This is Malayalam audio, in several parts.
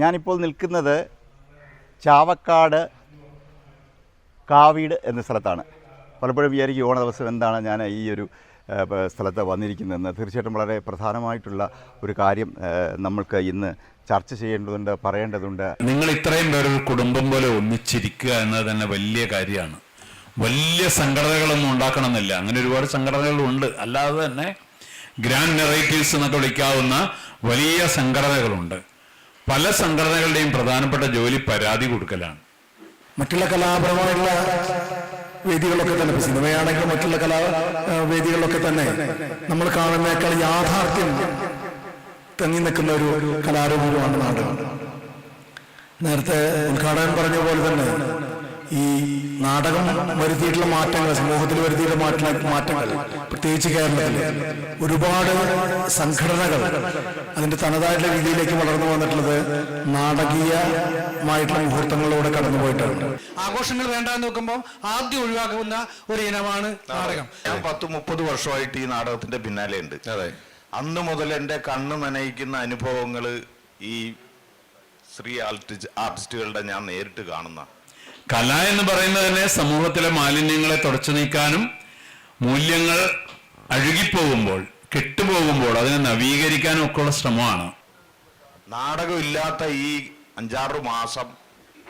ഞാനിപ്പോൾ നിൽക്കുന്നത് ചാവക്കാട് കാവീട് എന്ന സ്ഥലത്താണ്. പലപ്പോഴും വിചാരിക്കും ഓണ ദിവസം എന്താണ് ഞാൻ ഈ ഒരു സ്ഥലത്ത് വന്നിരിക്കുന്നതെന്ന്. തീർച്ചയായിട്ടും വളരെ പ്രധാനമായിട്ടുള്ള ഒരു കാര്യം നമ്മൾക്ക് ഇന്ന് ചർച്ച ചെയ്യേണ്ടതുണ്ട് പറയേണ്ടതുണ്ട്. നിങ്ങൾ ഇത്രയും പേരൊരു കുടുംബം പോലെ ഒന്നിച്ചിരിക്കുക എന്നത് തന്നെ വലിയ കാര്യമാണ്. വലിയ സംഘടനകളൊന്നും ഉണ്ടാക്കണമെന്നില്ല. അങ്ങനെ ഒരുപാട് സംഘടനകളുണ്ട്. അല്ലാതെ തന്നെ ഗ്രാൻഡ് നെറേറ്റീവ്സ് എന്നൊക്കെ വിളിക്കാവുന്ന വലിയ സംഘടനകളുണ്ട്. പല സംഘടനകളുടെയും പ്രധാനപ്പെട്ട ജോലി പരാതി കൊടുക്കലാണ്. മറ്റുള്ള കലാപരമായിട്ടുള്ള വേദികളൊക്കെ തന്നെ സിനിമയാണെങ്കിലും മറ്റുള്ള കലാ വേദികളിലൊക്കെ തന്നെ നമ്മൾ കാണുന്നേക്കാൾ യാഥാർത്ഥ്യം തങ്ങി നിൽക്കുന്ന ഒരു കലാരൂപമാണ് നാട് നേരത്തെ ഉദ്ഘാടകൻ പറഞ്ഞ പോലെ തന്നെ ഈ നാടകം വരുത്തിയിട്ടുള്ള മാറ്റങ്ങൾ സമൂഹത്തിൽ വരുത്തിയിട്ടുള്ള മാറ്റ മാറ്റങ്ങൾ പ്രത്യേകിച്ച് കേരളത്തിൽ ഒരുപാട് സംഘടനകൾ അതിന്റെ തനതായിട്ടുള്ള രീതിയിലേക്ക് വളർന്നു വന്നിട്ടുള്ളത് നാടകീയമായിട്ടുള്ള മുഹൂർത്തങ്ങളിലൂടെ കടന്നു പോയിട്ടുണ്ട്. ആഘോഷങ്ങൾ വേണ്ടാന്ന് നോക്കുമ്പോൾ ആദ്യം ഒഴിവാക്കുന്ന ഒരു ഇനമാണ് നാടകം. ഞാൻ പത്ത് മുപ്പത് വർഷമായിട്ട് ഈ നാടകത്തിന്റെ പിന്നാലെ ഉണ്ട് അതെ. അന്ന് മുതൽ എന്റെ കണ്ണ് നനയിക്കുന്ന അനുഭവങ്ങൾ ഈ ശ്രീ ആർട്ടിസ്റ്റ് ആർട്ടിസ്റ്റുകളുടെ ഞാൻ നേരിട്ട് കാണുന്ന കല എന്ന് പറയുന്നത് തന്നെ സമൂഹത്തിലെ മാലിന്യങ്ങളെ തുടച്ചു നീക്കാനും മൂല്യങ്ങൾ അഴുകിപ്പോകുമ്പോൾ കെട്ടുപോകുമ്പോൾ അതിനെ നവീകരിക്കാനും ഒക്കെ ഉള്ള ശ്രമമാണ്. നാടകമില്ലാത്ത ഈ അഞ്ചാറ് മാസം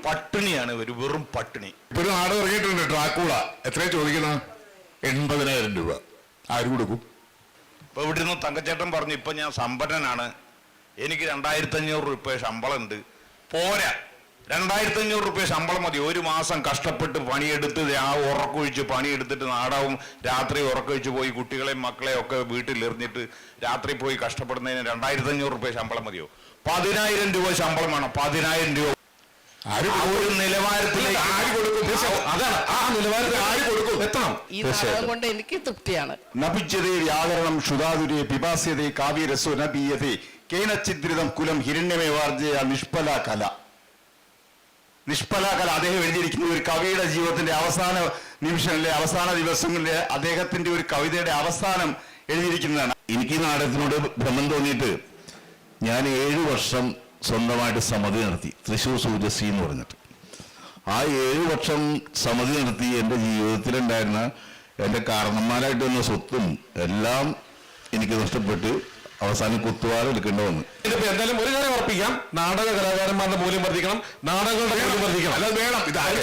പട്ടിണിയാണ് ഒരു വെറും പട്ടിണി. ഇപ്പൊ ഒരു നാടകം ഇറങ്ങിയിട്ടുണ്ട് ട്രാക്കൂള എത്ര ചോദിക്കുന്ന? എൺപതിനായിരം രൂപ. ആര് കൊടുക്കും? ഇപ്പൊ ഇവിടുന്ന് തങ്കച്ചേട്ടൻ പറഞ്ഞു ഇപ്പൊ ഞാൻ സമ്പന്നനാണ്. എനിക്ക് രണ്ടായിരത്തി അഞ്ഞൂറ് രൂപ ശമ്പളം ഉണ്ട് പോരാ. രണ്ടായിരത്തി അഞ്ഞൂറ് റുപ്യ ശമ്പളം മതി. ഒരു മാസം കഷ്ടപ്പെട്ട് പണിയെടുത്ത് ആ ഉറക്കൊഴിച്ച് പണിയെടുത്തിട്ട് നാടാവും. രാത്രി ഉറക്കൊഴിച്ച് പോയി കുട്ടികളെയും മക്കളെയും ഒക്കെ വീട്ടിലെറിഞ്ഞിട്ട് രാത്രി പോയി കഷ്ടപ്പെടുന്നതിന് രണ്ടായിരത്തി അഞ്ഞൂറ് റുപ്യ ശമ്പളം മതിയോ? പതിനായിരം രൂപ ശമ്പളം വേണം. പതിനായിരം രൂപ. ഒരു നിലവാരത്തിലേക്ക് ആര് കൊടുക്കും? അതാണ്. ആ നിലവാരത്തിൽ ആര് കൊടുക്കും? എത്തണം. ഈ നാടകം കൊണ്ട് എനിക്ക് തൃപ്തിയാണ്. നഭിജ്യതേ വ്യാകരണം ക്ഷുതാതുരേ പിപാസ്യതേ കാവ്യരസോ നബീയതേ കേനഛിദ്രിതം കുലം ഹിരണ്യമേവാർജയ നിഷ്ഫല കല. നിഷ്ഫല കല അദ്ദേഹം എഴുതിയിരിക്കുന്ന ഒരു കവിയുടെ ജീവിതത്തിന്റെ അവസാന നിമിഷങ്ങളിലെ അവസാന ദിവസങ്ങളിലെ അദ്ദേഹത്തിന്റെ ഒരു കവിതയുടെ അവസാനം എഴുതിയിരിക്കുന്നതാണ്. എനിക്ക് നാടകത്തിനോട് ഭ്രമം തോന്നിയിട്ട് ഞാൻ ഏഴു വർഷം സ്വന്തമായിട്ട് സമിതി നടത്തി തൃശൂർ സൂര്യസി എന്ന് പറഞ്ഞിട്ട്. ആ ഏഴു വർഷം സമിതി നടത്തി എന്റെ ജീവിതത്തിലുണ്ടായിരുന്ന എന്റെ കാരണന്മാരായിട്ട് വന്ന സ്വത്തും എല്ലാം എനിക്ക് നഷ്ടപ്പെട്ട് അവസാനം കുത്തുവാറ് എടുക്കേണ്ടി വന്നു ഇതിപ്പോ എന്തായാലും ഒരു കാര്യം ഉറപ്പിക്കാം. നാടക കലാകാരന്മാരുടെ മൂല്യം വർദ്ധിക്കണം നാടകങ്ങളുടെ മൂല്യം വർദ്ധിക്കണം. അല്ല വേണം. ഇത് ആര്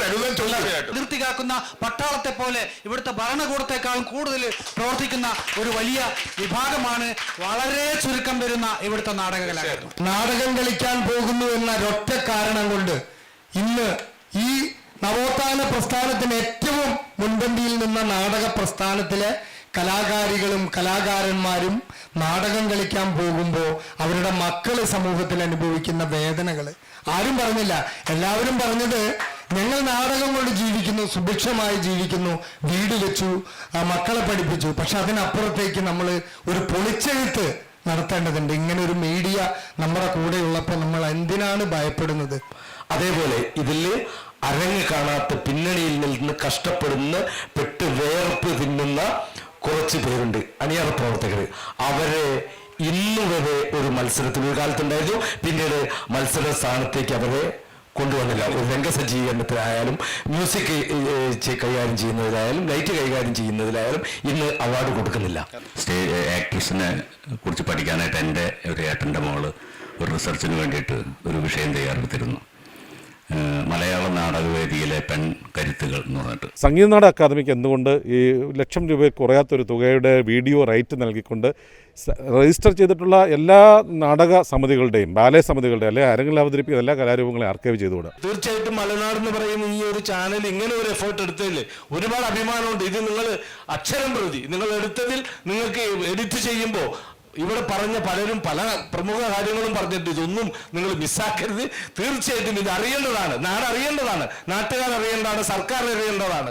പട്ടാളത്തെ പോലെ ഇവിടുത്തെ ഭരണകൂടത്തെക്കാളും കൂടുതൽ പ്രവർത്തിക്കുന്ന ഒരു വലിയ വിഭാഗമാണ് വളരെ ചുരുക്കം വരുന്ന ഇവിടുത്തെ നാടക നാടകം കളിക്കാൻ പോകുന്നു എന്ന ഒറ്റ കാരണം കൊണ്ട് ഇന്ന് ഈ നവോത്ഥാന പ്രസ്ഥാനത്തിന് ഏറ്റവും മുൻപന്തിയിൽ നിന്ന നാടക പ്രസ്ഥാനത്തിലെ കലാകാരികളും കലാകാരന്മാരും നാടകം കളിക്കാൻ പോകുമ്പോൾ അവരുടെ മക്കൾ സമൂഹത്തിൽ അനുഭവിക്കുന്ന വേദനകൾ ആരും പറഞ്ഞില്ല. എല്ലാവരും പറഞ്ഞത് ഞങ്ങൾ നാടകം കൊണ്ട് ജീവിക്കുന്നു സുഭിക്ഷമായി ജീവിക്കുന്നു വീട് വെച്ചു മക്കളെ പഠിപ്പിച്ചു. പക്ഷെ അതിനപ്പുറത്തേക്ക് നമ്മൾ ഒരു പൊളിച്ചെഴുത്ത് നടത്തേണ്ടതുണ്ട്. ഇങ്ങനെ ഒരു മീഡിയ നമ്മുടെ കൂടെ ഉള്ളപ്പോൾ നമ്മൾ എന്തിനാണ് ഭയപ്പെടുന്നത്? അതേപോലെ ഇതിൽ അരങ്ങ് കാണാത്ത പിന്നണിയിൽ നിന്ന് കഷ്ടപ്പെടുന്ന പെട്ട് വേർപ്പ് തിന്നുന്ന കുറച്ച് പേരുണ്ട് അണിയറ പ്രവർത്തകർ. അവരെ ഇന്ന് വരെ ഒരു മത്സരത്തിൽ ഒരു കാലത്തുണ്ടായിരുന്നു. പിന്നീട് മത്സര സ്ഥാനത്തേക്ക് അവരെ കൊണ്ടുവന്നില്ല. ഒരു രംഗസജ്ജീകരണത്തിലായാലും മ്യൂസിക് കൈകാര്യം ചെയ്യുന്നതിലായാലും ലൈറ്റ് കൈകാര്യം ചെയ്യുന്നതിലായാലും ഇന്ന് അവാർഡ് കൊടുക്കുന്നില്ല. ആക്ട്രസിനെ കുറിച്ച് പഠിക്കാനായിട്ട് എന്റെ ഒരു ഏട്ടന്റെ മോൾ ഒരു റിസർച്ചിന് വേണ്ടിയിട്ട് ഒരു വിഷയം തയ്യാറെടുത്തിരുന്നു. നാടകവേദിയിലെ പെൺ കരുത്തുകൾ എന്ന് പറഞ്ഞിട്ട്. സംഗീതനാട് അക്കാദമിക്ക് എന്തുകൊണ്ട് ഈ ലക്ഷം രൂപയിൽ കുറയാത്തൊരു തുകയുടെ വീഡിയോ റൈറ്റ് നൽകിക്കൊണ്ട് രജിസ്റ്റർ ചെയ്തിട്ടുള്ള എല്ലാ നാടക സമിതികളുടെയും ബാലെ സമിതികളുടെയും അല്ലെങ്കിൽ ആരെങ്കിലും അവതരിപ്പിക്കുന്ന എല്ലാ കലാരൂപങ്ങളെയും ആർക്കൈവ് ചെയ്തുകൂടാ? തീർച്ചയായിട്ടും മലനാട് എന്ന് പറയുന്ന ഈ ഒരു ചാനൽ ഇങ്ങനെ ഒരു എഫേർട്ട് എടുത്തതിൽ ഒരുപാട് അഭിമാനമുണ്ട്. ഇത് നിങ്ങൾ അക്ഷരം പ്രതി നിങ്ങൾ എടുത്തതിൽ നിങ്ങൾക്ക് എഡിറ്റ് ചെയ്യുമ്പോൾ ഇവിടെ പറഞ്ഞ പലരും പല പ്രമുഖ കാര്യങ്ങളും പറഞ്ഞിട്ട് ഇതൊന്നും നിങ്ങൾ മിസ്സാക്കരുത്. തീർച്ചയായിട്ടും ഇത് അറിയേണ്ടതാണ്. നാട് അറിയേണ്ടതാണ് നാട്ടുകാർ അറിയേണ്ടതാണ് സർക്കാർ അറിയേണ്ടതാണ്